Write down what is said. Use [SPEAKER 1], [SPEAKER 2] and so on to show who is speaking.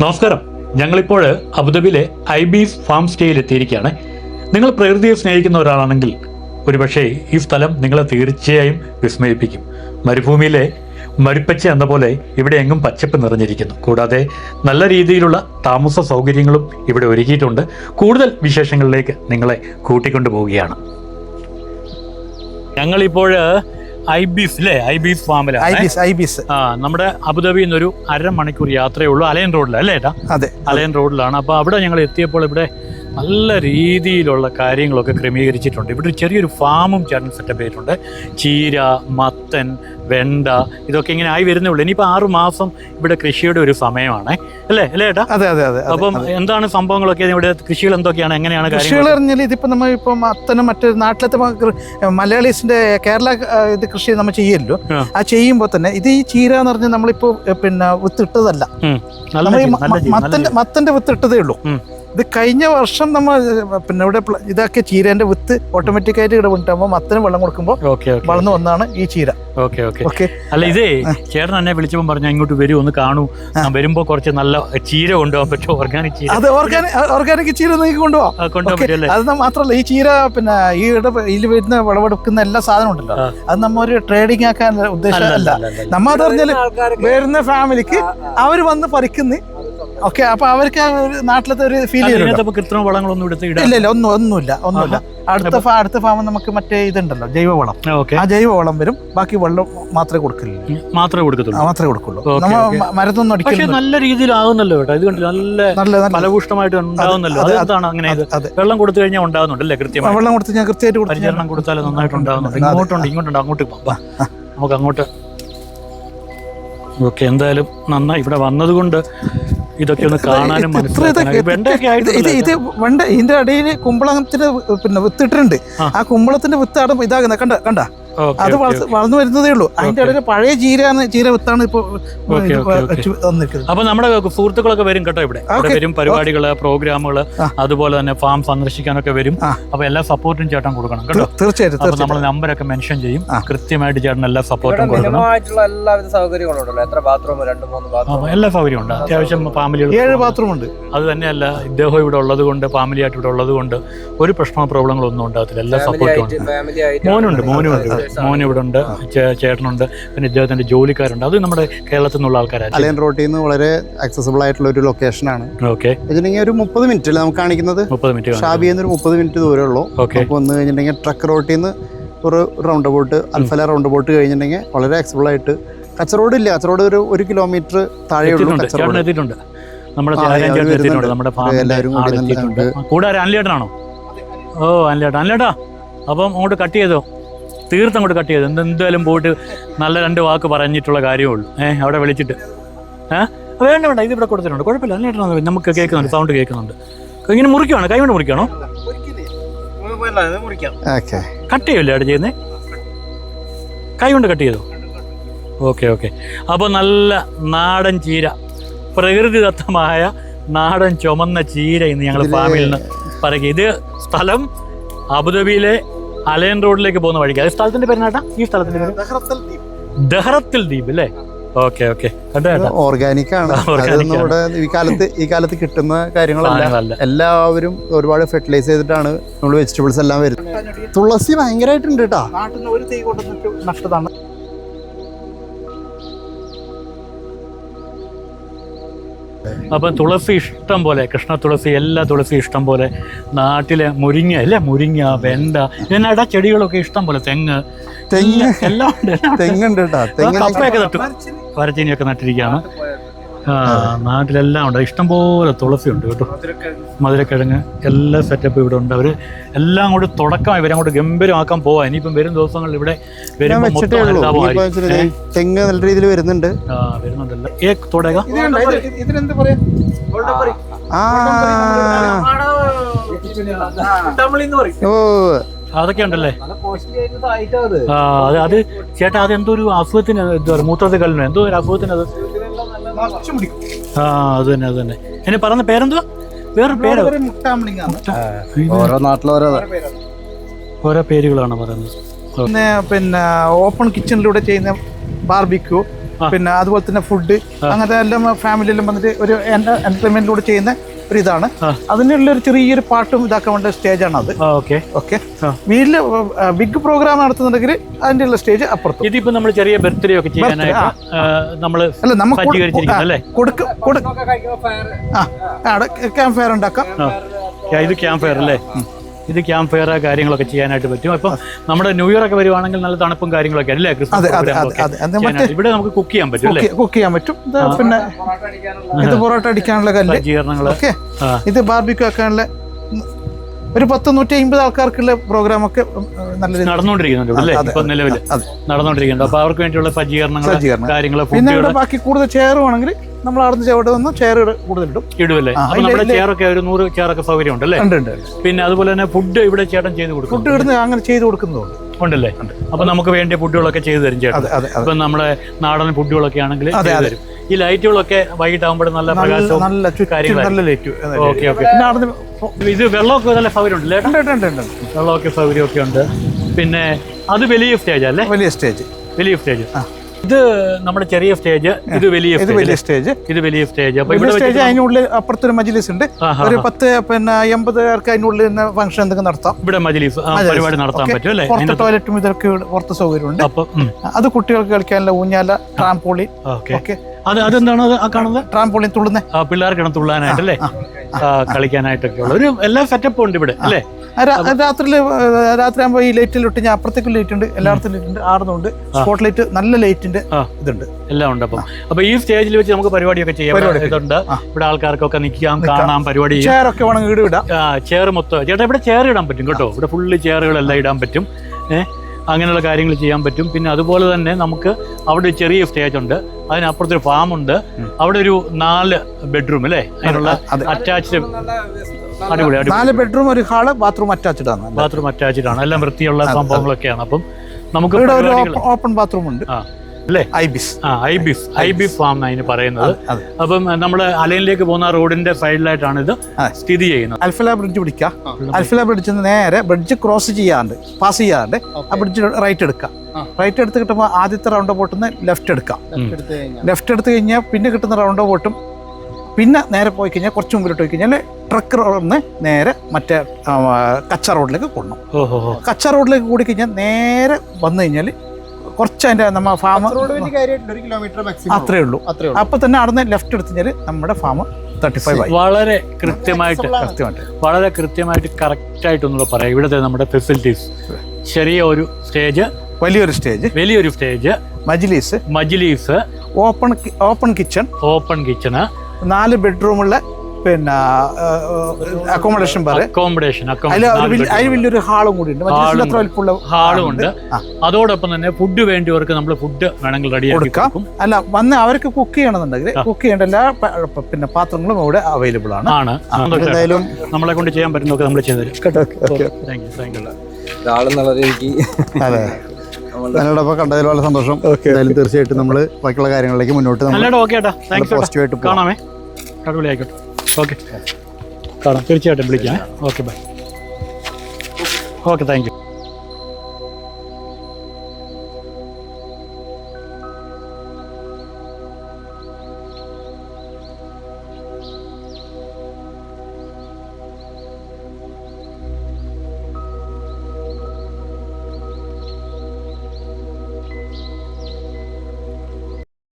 [SPEAKER 1] നമസ്കാരം. ഞങ്ങളിപ്പോൾ അബുദാബിയിലെ ഐബീസ് ഫാം സ്റ്റേയിൽ എത്തിയിരിക്കുകയാണ് നിങ്ങൾ പ്രകൃതിയെ സ്നേഹിക്കുന്ന ഒരാളാണെങ്കിൽ ഒരുപക്ഷെ ഈ സ്ഥലം നിങ്ങളെ തീർച്ചയായും വിസ്മയിപ്പിക്കും. മരുഭൂമിയിലെ മരുപ്പച്ച എന്ന പോലെ ഇവിടെ എങ്ങും പച്ചപ്പ് നിറഞ്ഞിരിക്കുന്നു. കൂടാതെ നല്ല രീതിയിലുള്ള താമസ സൗകര്യങ്ങളും ഇവിടെ ഒരുക്കിയിട്ടുണ്ട്. കൂടുതൽ വിശേഷങ്ങളിലേക്ക് നിങ്ങളെ കൂട്ടിക്കൊണ്ടു പോവുകയാണ് ഞങ്ങളിപ്പോൾ ഐബീസ് അല്ലേ ഐബീസ് ഫാമിലാണ്
[SPEAKER 2] ഐബിസ് ഐബിസ്.
[SPEAKER 1] ആ നമ്മുടെ അബുദാബി നിന്നൊരു അരമണിക്കൂർ യാത്രയേ ഉള്ളൂ. അലയൻ റോഡിൽ അല്ലേ ഏട്ടാ?
[SPEAKER 2] അതെ.
[SPEAKER 1] അലയൻ റോഡിലാണ്. അപ്പോൾ അവിടെ ഞങ്ങൾ എത്തിയപ്പോൾ ഇവിടെ നല്ല രീതിയിലുള്ള കാര്യങ്ങളൊക്കെ ക്രമീകരിച്ചിട്ടുണ്ട്. ഇവിടെ ഒരു ചെറിയൊരു ഫാമും ചേട്ടൻ സെറ്റപ്പ് ചെയ്തിട്ടുണ്ട്. ചീര മത്തൻ വെണ്ട ഇതൊക്കെ ഇങ്ങനെ ആയി വരുന്നേ ഉള്ളൂ. ഇനിയിപ്പോൾ ആറു മാസം ഇവിടെ കൃഷിയുടെ ഒരു സമയമാണ്. അല്ലേ? അല്ലേ ഏട്ടാ?
[SPEAKER 2] അതെ അതെ അതെ.
[SPEAKER 1] അപ്പം എന്താണ് സംഭവങ്ങളൊക്കെ? ഇവിടെ കൃഷികൾ എന്തൊക്കെയാണ്? എങ്ങനെയാണ്
[SPEAKER 2] കൃഷികൾ പറഞ്ഞാൽ ഇതിപ്പോൾ നമ്മൾ ഇപ്പം അത്തനും മറ്റു നാട്ടിലത്തെ മലയാളീസിന്റെ കേരള ഇത് കൃഷി നമ്മൾ ചെയ്യല്ലോ.
[SPEAKER 1] ആ.
[SPEAKER 2] ചെയ്യുമ്പോൾ തന്നെ ഇത് ഈ ചീര എന്ന് പറഞ്ഞാൽ നമ്മളിപ്പോൾ പിന്നെ വിത്തിട്ടതല്ല. നമ്മൾ മത്തന്റെ മത്തന്റെ വിത്തിട്ടതേ ഉള്ളൂ. ഇത് കഴിഞ്ഞ വർഷം നമ്മൾ പിന്നെ ഇവിടെ ഇതൊക്കെ ഇതാക്കിയ ചീരന്റെ വിത്ത് ഓട്ടോമാറ്റിക് ആയിട്ട് ഇവിടെ വിട്ടാകുമ്പോൾ മത്തന് വെള്ളം കൊടുക്കുമ്പോൾ വളർന്നു വന്നാണ് ഈ ചീര.
[SPEAKER 1] Okay okay.
[SPEAKER 2] ഓക്കെ?
[SPEAKER 1] അല്ല ഇതേ ചേട്ടൻ എന്നെ വിളിച്ചപ്പോൾ പറഞ്ഞു ഇങ്ങോട്ട് വരൂ ഒന്ന് കാണൂ. ഞാൻ വരുമ്പോ കുറച്ച് നല്ല ചീര കൊണ്ടുപോകാൻ പറ്റുമോ? ഓർഗാനിക് ചീര.
[SPEAKER 2] അത് ഓർഗാനിക് ഓർഗാനിക് ചീര നിങ്ങൾക്ക് കൊണ്ടുപോകാം.
[SPEAKER 1] കൊണ്ടുപോകാൻ
[SPEAKER 2] അത് മാത്രമല്ല ഈ ചീര പിന്നെ ഈ ഇട ഇതിൽ വരുന്ന വിളവെടുക്കുന്ന എല്ലാ സാധനവും ഉണ്ടല്ലോ. അത് നമ്മ ഒരു ട്രേഡിംഗ് ആക്കാൻ
[SPEAKER 1] ഉദ്ദേശമല്ല.
[SPEAKER 2] നമ്മ അത് പറഞ്ഞാൽ വരുന്ന ഫാമിലിക്ക് അവർ വന്ന് പറിക്കുന്നു ഓക്കെ അപ്പൊ അവർക്ക് നാട്ടിലത്തെ ഒരു ഫീൽ ചെയ്യുന്നുണ്ട്
[SPEAKER 1] കൃത്രിമ വളങ്ങളൊന്നും എടുത്ത്
[SPEAKER 2] ഇല്ല ഇല്ല ഒന്നും ഒന്നുമില്ല ഒന്നുമില്ല. അടുത്ത അടുത്ത ഫാമ് നമുക്ക് മറ്റേ ഇതുണ്ടല്ലോ ജൈവവളം.
[SPEAKER 1] ഓക്കെ.
[SPEAKER 2] ആ ജൈവവളം വരും ബാക്കി വെള്ളം മാത്രമേ കൊടുക്കില്ല
[SPEAKER 1] മാത്രമേ കൊടുക്കത്തുള്ളൂ.
[SPEAKER 2] മാത്രമേ കൊടുക്കുള്ളൂ.
[SPEAKER 1] നമ്മൾ
[SPEAKER 2] മരത്തൊന്നും
[SPEAKER 1] അടിക്കും
[SPEAKER 2] മ- മരുന്നൊന്നും
[SPEAKER 1] പക്ഷെ നല്ല രീതിയിലാകുന്നല്ലോ കേട്ടോ. ഇത് കണ്ടില്ല? നല്ല
[SPEAKER 2] നല്ല
[SPEAKER 1] ഫലഭൂഷ്ടമായിട്ട് ഉണ്ടാവുന്നല്ലോ.
[SPEAKER 2] അതെ, അതെ,
[SPEAKER 1] അങ്ങനെ വെള്ളം കൊടുത്തു കഴിഞ്ഞാൽ ഉണ്ടാകുന്നുണ്ടല്ലേ കൃത്യമായി
[SPEAKER 2] വെള്ളം കൊടുത്ത് ഞാൻ കൃത്യമായിട്ട്
[SPEAKER 1] പരിചരണം കൊടുത്താൽ നന്നായിട്ട് ഉണ്ടാകുന്നുണ്ട്
[SPEAKER 2] അതെ.
[SPEAKER 1] ഇങ്ങോട്ടുണ്ട് ഇങ്ങോട്ടുണ്ട് അങ്ങോട്ട്. നമുക്ക് അങ്ങോട്ട്. ഓക്കെ എന്തായാലും നന്നായി. ഇവിടെ വന്നതുകൊണ്ട് ഇതൊക്കെ ഒന്ന് കാണാനും
[SPEAKER 2] ഇത് വെണ്ട ഇതിന്റെ അടിയിൽ കുമ്പളത്തിന്റെ പിന്നെ വിത്തിട്ടുണ്ട്.
[SPEAKER 1] ആ.
[SPEAKER 2] ആ കുമ്പളത്തിന്റെ വിത്ത് ആടുമ്പോ ഇതാകുന്ന കണ്ട കണ്ട? അത് വളർന്ന് വളർന്നു വരുന്നതേ ഉള്ളൂ. അതിന്റെ ഇടയിൽ പഴയ ചീര ചീര വിത്താണ് ഇപ്പൊ
[SPEAKER 1] അപ്പൊ നമ്മുടെ സുഹൃത്തുക്കളൊക്കെ വരും കേട്ടോ ഇവിടെ. വരും പരിപാടികൾ
[SPEAKER 2] പ്രോഗ്രാമുകൾ
[SPEAKER 1] അതുപോലെ തന്നെ ഫാം സന്ദർശിക്കാനൊക്കെ വരും. അപ്പൊ എല്ലാ സപ്പോർട്ടും ചേട്ടൻ കൊടുക്കണം കേട്ടോ.
[SPEAKER 2] തീർച്ചയായിട്ടും
[SPEAKER 1] അപ്പൊ നമ്മൾ നമ്പറൊക്കെ മെൻഷൻ ചെയ്യും. കൃത്യമായിട്ട് ചേട്ടൻ എല്ലാ സപ്പോർട്ടും കൊടുക്കണം.
[SPEAKER 3] എല്ലാവിധ സൗകര്യങ്ങളും ഉണ്ടല്ലോ. എത്ര ബാത്റൂം രണ്ട് മൂന്ന് ബാത്റൂം?
[SPEAKER 1] എല്ലാ സൗകര്യവും ഉണ്ട്. അത്യാവശ്യം ഫാമിലികൾ
[SPEAKER 2] ഏഴ് ബാത്റൂം ഉണ്ട്.
[SPEAKER 1] അത് തന്നെയല്ല ഇദ്ദേഹം ഇവിടെ ഉള്ളത് കൊണ്ട് ഫാമിലി ആയിട്ട് ഇവിടെ ഉള്ളത് കൊണ്ട് ഒരു പ്രശ്നമോ പ്രോബ്ലങ്ങളോ ഒന്നും ഉണ്ടാകത്തില്ല. എല്ലാ സപ്പോർട്ടും ഉണ്ട്.
[SPEAKER 3] ഫാമിലി
[SPEAKER 1] മോനുണ്ട് മോനുണ്ട് മോൻ ഇവിടെ ഉണ്ട് ചേട്ടനുണ്ട് പിന്നെ ഇദ്ദേഹത്തിന്റെ ജോലിക്കാരുണ്ട്. അത് നമ്മുടെ കേരളത്തിൽ നിന്നുള്ള ആൾക്കാരാണ്
[SPEAKER 4] അലയൻ റോട്ടിൽ നിന്ന് വളരെ അക്സസിബിൾ ആയിട്ടുള്ള ഒരു ലൊക്കേഷൻ ആണ്.
[SPEAKER 1] ഓക്കെ
[SPEAKER 4] വെച്ചിട്ടുണ്ടെങ്കിൽ ഒരു മുപ്പത് മിനിറ്റ് അല്ലേ നമുക്ക് കാണിക്കുന്നത്?
[SPEAKER 1] മുപ്പത് മിനിറ്റ്
[SPEAKER 4] ഷാബിയിൽ നിന്ന് ഒരു മുപ്പത് മിനിറ്റ് ദൂരമേ ഉള്ളൂ.
[SPEAKER 1] ഓക്കെ
[SPEAKER 4] വന്ന് കഴിഞ്ഞിട്ടുണ്ടെങ്കിൽ ട്രക്ക് റോട്ടിൽ നിന്ന് ഒരു roundabout Al-Falah roundabout കഴിഞ്ഞിട്ടുണ്ടെങ്കിൽ വളരെ ആക്സിബിൾ ആയിട്ട് കച്ചറോഡ് ഇല്ല. കച്ചറോഡ് ഒരു ഒരു കിലോമീറ്റർ താഴെ ഉള്ളൂ കച്ചറോഡ്
[SPEAKER 1] നമ്മുടെ. നമ്മുടെ
[SPEAKER 4] കൂടെ
[SPEAKER 1] അനിലേട്ടനാണോ? ഓ അനിലേട്ടാ അനിലേട്ടാ അപ്പം അങ്ങോട്ട് കട്ട് ചെയ്തോ? തീർത്തും അങ്ങോട്ട് കട്ട് ചെയ്തോ. എന്തെന്തായാലും പോയിട്ട് നല്ല രണ്ട് വാക്ക് പറഞ്ഞിട്ടുള്ള കാര്യമേ ഉള്ളൂ. ഏഹ് അവിടെ വിളിച്ചിട്ട്. ഏഹ് വേണ്ട വേണ്ട ഇത് ഇവിടെ കൊടുത്തിട്ടുണ്ട്. കുഴപ്പമില്ല അനിലേട്ടൻ നമുക്ക് കേൾക്കുന്നുണ്ട് സൗണ്ട് കേൾക്കുന്നുണ്ട്. ഇങ്ങനെ മുറിക്കുവാണ്? കൈ കൊണ്ട് മുറിക്കണോ കട്ട് ചെയ്യില്ല അവിടെ ചെയ്യുന്നേ? കൈ കൊണ്ട് കട്ട് ചെയ്തു? ഓക്കെ ഓക്കെ അപ്പോൾ നല്ല നാടൻ ചീര. പ്രകൃതിദത്തമായ നാടൻ ചുമന്ന ചീര ഇന്ന് ഞങ്ങൾ ഫാമിൽ നിന്ന് പറയുക ഇത് സ്ഥലം അബുദാബിയിലെ അലയൻ റോഡിലേക്ക് പോകുന്ന വഴിക്ക്. അത് സ്ഥലത്തിന്റെ പേര് ഈ സ്ഥലത്തിന്റെ പേര്? ദഹറത്തിൽ ദ്വീപ്. അല്ലേ? Okay okay.
[SPEAKER 4] ഓർഗാനിക് ആണ്. ഇവിടെ ഈ കാലത്ത് ഈ കാലത്ത് കിട്ടുന്ന കാര്യങ്ങളല്ല. എല്ലാവരും ഒരുപാട് ഫെർട്ടിലൈസ് ചെയ്തിട്ടാണ് നമ്മൾ വെജിറ്റബിൾസ് എല്ലാം വരുന്നത്. തുളസി ഭയങ്കരമായിട്ടുണ്ട് കേട്ടോ.
[SPEAKER 1] അപ്പം തുളസി ഇഷ്ടം പോലെ കൃഷ്ണ തുളസി എല്ലാ തുളസി ഇഷ്ടം പോലെ. നാട്ടിലെ മുരിങ്ങ അല്ലേ? മുരിങ്ങ വെണ്ട ഇതിനട ചെടികളൊക്കെ ഇഷ്ടം പോലെ. തെങ്ങ്.
[SPEAKER 4] തെങ്ങ്.
[SPEAKER 1] എല്ലാം ഉണ്ട്
[SPEAKER 4] തെങ്ങുണ്ട് കേട്ടോ.
[SPEAKER 1] കപ്പയൊക്കെ നട്ടു വരച്ചീനിയൊക്കെ നട്ടിരിക്കുകയാണ്. നാട്ടിലെല്ലാം ഉണ്ട്. ഇഷ്ടം പോലെ തുളസി ഉണ്ട് കേട്ടോ. മധുരക്കിഴങ്ങ് എല്ലാ സെറ്റപ്പും ഇവിടെ ഉണ്ട്. അവർ എല്ലാം കൂടി തുടക്കം ഇവരെ അങ്ങോട്ട് ഗംഭീരമാക്കാൻ പോവാ. ഇനിയിപ്പം വരും ദിവസങ്ങളിൽ ഇവിടെ
[SPEAKER 4] തെങ്ങ് നല്ല രീതിയിൽ വരുന്നുണ്ട്.
[SPEAKER 1] ആ വരുന്നുണ്ടല്ലോ. ഏ തുടക
[SPEAKER 4] ഓ.
[SPEAKER 1] അതൊക്കെ ഉണ്ടല്ലേ? ആ അത് അത് ചേട്ടാ അത് എന്തോ ഒരു അസുഖത്തിന് മൂത്രത്തിൽ കല്ലിനോ? എന്തോ ഒരു അസുഖത്തിന് അത്. ആ അത് തന്നെ അത് തന്നെ. എന്നെ പറഞ്ഞ പേരെന്തോ വേറെ പേര്.
[SPEAKER 4] ഓരോ നാട്ടിലും ഓരോ
[SPEAKER 1] ഓരോ പേരുകളാണ് പറയുന്നത്.
[SPEAKER 2] പിന്നെ പിന്നെ ഓപ്പൺ കിച്ചണിലൂടെ ചെയ്യുന്ന ബാർബിക്യൂ പിന്നെ അതുപോലെ തന്നെ ഫുഡ് അങ്ങനത്തെ എല്ലാം ഫാമിലി എല്ലാം വന്നിട്ട് ഒരു എന്റർടൈൻമെന്റിലൂടെ ചെയ്യുന്ന ഒരു ഇതാണ്. അതിനുള്ള ഒരു ചെറിയൊരു പാട്ടും ഇതാക്കാൻ വേണ്ട ആണ് അത്.
[SPEAKER 1] ഓക്കെ.
[SPEAKER 2] ഓക്കെ. വീട്ടിൽ ബിഗ് പ്രോഗ്രാം നടത്തുന്നുണ്ടെങ്കിൽ അതിന്റെ ഉള്ള സ്റ്റേജ് അപ്പുറത്ത്.
[SPEAKER 1] ഇതിപ്പോ നമ്മൾ ചെറിയ ബർത്ത്ഡേ ഒക്കെ ചെയ്യാനായിട്ട് നമ്മൾ
[SPEAKER 2] അല്ല നമുക്ക് കൊടുക്കും ക്യാമ്പ് ഫയർ ഉണ്ടാക്കാം.
[SPEAKER 1] ഇത് ക്യാമ്പ് ഫയർ അല്ലേ? ഇത് ക്യാമ്പ് ഫയർ കാര്യങ്ങളൊക്കെ ചെയ്യാനായിട്ട് പറ്റും. അപ്പം നമ്മുടെ ന്യൂ ഇയർ ഒക്കെ വരുവാണെങ്കിൽ നല്ല തണുപ്പും കാര്യങ്ങളൊക്കെ അല്ലേ? ക്രിസ്മസ്. ഇവിടെ നമുക്ക് കുക്ക് ചെയ്യാൻ പറ്റും
[SPEAKER 2] കുക്ക് ചെയ്യാൻ പറ്റും. പിന്നെ ഇത് പൊറോട്ട അടിക്കാനുള്ള കല്ല്.
[SPEAKER 1] സജ്ജീകരണങ്ങൾ
[SPEAKER 2] ഇത് ബാർബിക്യൂ ആക്കാനുള്ള ഒരു പത്ത് നൂറ്റി അമ്പത് ആൾക്കാർക്കുള്ള പ്രോഗ്രാം ഒക്കെ നല്ല
[SPEAKER 1] നടന്നുകൊണ്ടിരിക്കുന്നുണ്ട് നിലവിൽ. നടന്നുകൊണ്ടിരിക്കുന്നുണ്ട്. അപ്പൊ അവർക്ക് വേണ്ടിയുള്ള സജ്ജീകരണങ്ങൾ
[SPEAKER 2] സജ്ജീകരണം.
[SPEAKER 1] കാര്യങ്ങൾ
[SPEAKER 2] പിന്നെ ബാക്കി കൂടുതൽ ചെയറുവാണെങ്കിൽ നമ്മൾ അവിടുന്ന് ചെവിടെ വന്ന് ചെയർ കൂടുതലിടും.
[SPEAKER 1] ഇടുമല്ലേ നമ്മുടെ ചെയറൊക്കെ ഒരു നൂറ് ചെയറൊക്കെ സൗകര്യം ഉണ്ടല്ലേ
[SPEAKER 2] ഉണ്ട് ഉണ്ട്
[SPEAKER 1] പിന്നെ അതുപോലെ തന്നെ ഫുഡ് ഇവിടെ ചേട്ടൻ ചെയ്ത് കൊടുക്കും.
[SPEAKER 2] ഫുഡ് ഇവിടുന്ന് അങ്ങനെ ചെയ്ത് കൊടുക്കുന്നതുണ്ട്.
[SPEAKER 1] ഉണ്ടല്ലേ? അപ്പൊ നമുക്ക് വേണ്ടിയ ഫുഡുകളൊക്കെ ചെയ്തു തരും ചേട്ടൻ. ഇപ്പൊ നമ്മുടെ നാടൻ ഫുഡുകളൊക്കെ ആണെങ്കിൽ. തരും. ഈ ലൈറ്റുകളൊക്കെ വൈകിട്ടാകുമ്പോൾ നല്ല പ്രകാശവും
[SPEAKER 2] നല്ല. നല്ല ലേറ്റു
[SPEAKER 1] ഓക്കെ ഓക്കെ. ഇത് വെള്ളമൊക്കെ നല്ല സൗകര്യം ഉണ്ടല്ലേ
[SPEAKER 2] ഉണ്ട് ഉണ്ട് ഉണ്ട് ഉണ്ട്.
[SPEAKER 1] വെള്ളമൊക്കെ സൗകര്യമൊക്കെ ഉണ്ട്. പിന്നെ അത് വലിയ സ്റ്റേജ് അല്ലേ?
[SPEAKER 2] വലിയ സ്റ്റേജ്
[SPEAKER 1] വലിയ സ്റ്റേജ് ഇത് നമ്മുടെ ചെറിയ സ്റ്റേജ് ഇത് വലിയ
[SPEAKER 2] ഇത്
[SPEAKER 1] സ്റ്റേജ്
[SPEAKER 2] വലിയ സ്റ്റേജ്.
[SPEAKER 1] ഇത് വലിയ സ്റ്റേജ്.
[SPEAKER 2] സ്റ്റേജ് അതിനുള്ളിൽ അപ്പുറത്തൊരു മജിലിസ് ഉണ്ട്. ഒരു പത്ത് പിന്നെ എൺപത് പേർക്ക് അതിനുള്ളിൽ നിന്ന് ഫംഗ്ഷൻ എന്തൊക്കെ നടത്താം.
[SPEAKER 1] ഇവിടെ മജിലീസ്. പരിപാടി നടത്താൻ പറ്റും അല്ലേ?
[SPEAKER 2] പുറത്ത് ടോയ്ലറ്റും ഇതൊക്കെ പുറത്ത് സൗകര്യമുണ്ട്.
[SPEAKER 1] അപ്പൊ
[SPEAKER 2] അത് കുട്ടികൾക്ക് കളിക്കാനുള്ള ഊഞ്ഞാല ട്രാംപോളി
[SPEAKER 1] ഓക്കെ. അത് അതെന്താണ് അത് ആ കാണുന്നത്?
[SPEAKER 2] ട്രാംപോളിൻ തുള്ളുന്ന.
[SPEAKER 1] ആ, തുള്ളാനായിട്ട് തുള്ളാനായിട്ടല്ലേ? കളിക്കാനായിട്ടൊക്കെ ഉള്ള. ഒരു എല്ലാ സെറ്റപ്പും ഉണ്ട് ഇവിടെ അല്ലേ?
[SPEAKER 2] രാത്രി രാത്രി ആകുമ്പോ ഈ ലൈറ്റിൽ ഇട്ട് ഞാൻ അപ്പുറത്തേക്ക് ലൈറ്റ് ഉണ്ട് എല്ലായിടത്തും ലൈറ്റ് ഉണ്ട് ആടുന്നുണ്ട്. സ്പോട്ട് ലൈറ്റ് നല്ല ലൈറ്റിന്റെ. ഇതുണ്ട്.
[SPEAKER 1] എല്ലാം ഉണ്ട് അപ്പം. അപ്പൊ ഈ സ്റ്റേജിൽ വെച്ച് നമുക്ക് പരിപാടിയൊക്കെ ചെയ്യാം. ഇതുണ്ട്. ഇവിടെ ആൾക്കാർക്കൊക്കെ നിൽക്കാം കാണാം പരിപാടി
[SPEAKER 2] ചെയറൊക്കെ വേണമെങ്കിൽ ഇടാം.
[SPEAKER 1] ചെയർ മൊത്തം. ചേട്ടാ ഇവിടെ ചെയർ ഇടാൻ പറ്റും കേട്ടോ. ഇവിടെ ഫുള്ള് ചെയറുകളെല്ലാം ഇടാൻ പറ്റും. ഏഹ് അങ്ങനെയുള്ള കാര്യങ്ങൾ ചെയ്യാൻ പറ്റും. പിന്നെ അതുപോലെ തന്നെ നമുക്ക് അവിടെ ചെറിയ സ്റ്റേജ് ഉണ്ട്. അതിനപ്പുറത്തൊരു ഫാം ഉണ്ട് അവിടെ ഒരു നാല് ബെഡ്റൂം അല്ലേ? അതിനുള്ള
[SPEAKER 2] അതെ.
[SPEAKER 1] അറ്റാച്ച്ഡ് അടിപൊളി
[SPEAKER 2] നാല് ബെഡ്റൂം ഒരു ഹാൾ ബാത്റൂം അറ്റാച്ച്ഡ് ആണ്.
[SPEAKER 1] ബാത്റൂം അറ്റാച്ച്ഡ് ആണ്. എല്ലാം വൃത്തിയുള്ള സംഭവങ്ങളൊക്കെയാണ്. അപ്പം നമുക്ക്
[SPEAKER 2] ഒരു ഓപ്പൺ ബാത്റൂം ഉണ്ട്.
[SPEAKER 1] ആ. അല്ലേ?
[SPEAKER 2] ഐബിസ്.
[SPEAKER 1] ആ ഐബിസ്. ബിഫ് ഫാം അതിന് പറയുന്നത്. അപ്പം നമ്മൾ അലയിലേക്ക് പോകുന്ന റോഡിന്റെ സൈഡിലായിട്ടാണ് ഇത് സ്ഥിതി ചെയ്യുന്നത്.
[SPEAKER 2] അൽഫല ബ്രിഡ്ജ് പിടിക്കാം. അൽഫല ബ്രിഡ്ജിൽ നിന്ന് നേരെ ബ്രിഡ്ജ് ക്രോസ് ചെയ്യാണ്ട് പാസ് ചെയ്യാണ്ട് ആ ബ്രിഡ്ജ് റൈറ്റ് എടുക്കുക റൈറ്റ് എടുത്ത് കിട്ടുമ്പോൾ ആദ്യത്തെ റൗണ്ട് ബോട്ടിൽ നിന്ന് ലെഫ്റ്റ് എടുക്കാം. ലെഫ്റ്റ് എടുത്ത് കഴിഞ്ഞാൽ പിന്നെ കിട്ടുന്ന റൗണ്ട് പോട്ടും. പിന്നെ നേരെ പോയി കഴിഞ്ഞാൽ കുറച്ച് മുമ്പിലോട്ട് പോയി കഴിഞ്ഞാൽ ട്രക്ക് റോഡിന്ന് നേരെ മറ്റേ കച്ച റോഡിലേക്ക് കൊണ്ടു
[SPEAKER 1] ഓഹോ.
[SPEAKER 2] കച്ച റോഡിലേക്ക് കൂടി കഴിഞ്ഞാൽ നേരെ വന്നു കഴിഞ്ഞാൽ കുറച്ച് അതിന്റെ നമ്മ ഫാം അത്രേ ഉള്ളൂ.
[SPEAKER 4] അത്രേ ഉള്ളൂ.
[SPEAKER 2] അപ്പൊ തന്നെ അവിടെ നിന്ന് ലെഫ്റ്റ് എടുത്ത് കഴിഞ്ഞാൽ നമ്മുടെ ഫാം തേർട്ടി ഫൈവ് ആയി.
[SPEAKER 1] വളരെ കൃത്യമായിട്ട്
[SPEAKER 2] കൃത്യമായിട്ട്.
[SPEAKER 1] വളരെ കൃത്യമായിട്ട് കറക്റ്റ് ആയിട്ട് ആയിട്ടൊന്നുള്ള പറയാം. ഇവിടുത്തെ നമ്മുടെ ഫെസിലിറ്റീസ് ചെറിയ ഒരു സ്റ്റേജ്
[SPEAKER 2] വലിയൊരു സ്റ്റേജ്
[SPEAKER 1] വലിയൊരു സ്റ്റേജ്
[SPEAKER 2] മജ്ലീസ്.
[SPEAKER 1] Majlis.
[SPEAKER 2] Open open kitchen
[SPEAKER 1] open kitchen
[SPEAKER 2] നാല് ബെഡ്റൂമുള്ള പിന്നെ അക്കോമഡേഷൻ
[SPEAKER 1] അക്കോമഡേഷൻ
[SPEAKER 2] അതിൽ വലിയൊരു ഹാളും കൂടി ഉണ്ട്.
[SPEAKER 1] ഹാളും ഉണ്ട്. അതോടൊപ്പം തന്നെ ഫുഡ് വേണ്ടിയവർക്ക് നമ്മൾ ഫുഡ് വേണമെങ്കിൽ റെഡി
[SPEAKER 2] കൊടുക്കാം. അല്ല വന്ന് അവർക്ക് കുക്ക് ചെയ്യണമെന്നുണ്ടെങ്കിൽ കുക്ക് ചെയ്യേണ്ട എല്ലാ പിന്നെ പാത്രങ്ങളും ഇവിടെ അവൈലബിൾ ആണ്.
[SPEAKER 1] ആണ്.
[SPEAKER 4] എന്തായാലും
[SPEAKER 1] നമ്മളെ കൊണ്ട് ചെയ്യാൻ പറ്റുന്നൊക്കെ നമ്മൾ ചെയ്തു താങ്ക് യു താങ്ക് യു
[SPEAKER 3] ഒരാളെന്നുള്ള രീതിക്ക്
[SPEAKER 4] അതെ. കണ്ടതിൽ വളരെ സന്തോഷം. എന്തായാലും തീർച്ചയായിട്ടും നമ്മൾ ബാക്കിയുള്ള കാര്യങ്ങളിലേക്ക് മുന്നോട്ട് നമ്മൾ പോസിറ്റീവായിട്ട്
[SPEAKER 1] കാണാമേ. അടിപൊളി ആയിക്കോട്ടെ ഓക്കെ. കാണാം. തീർച്ചയായിട്ടും വിളിക്കാം. Okay bye. Okay thank you.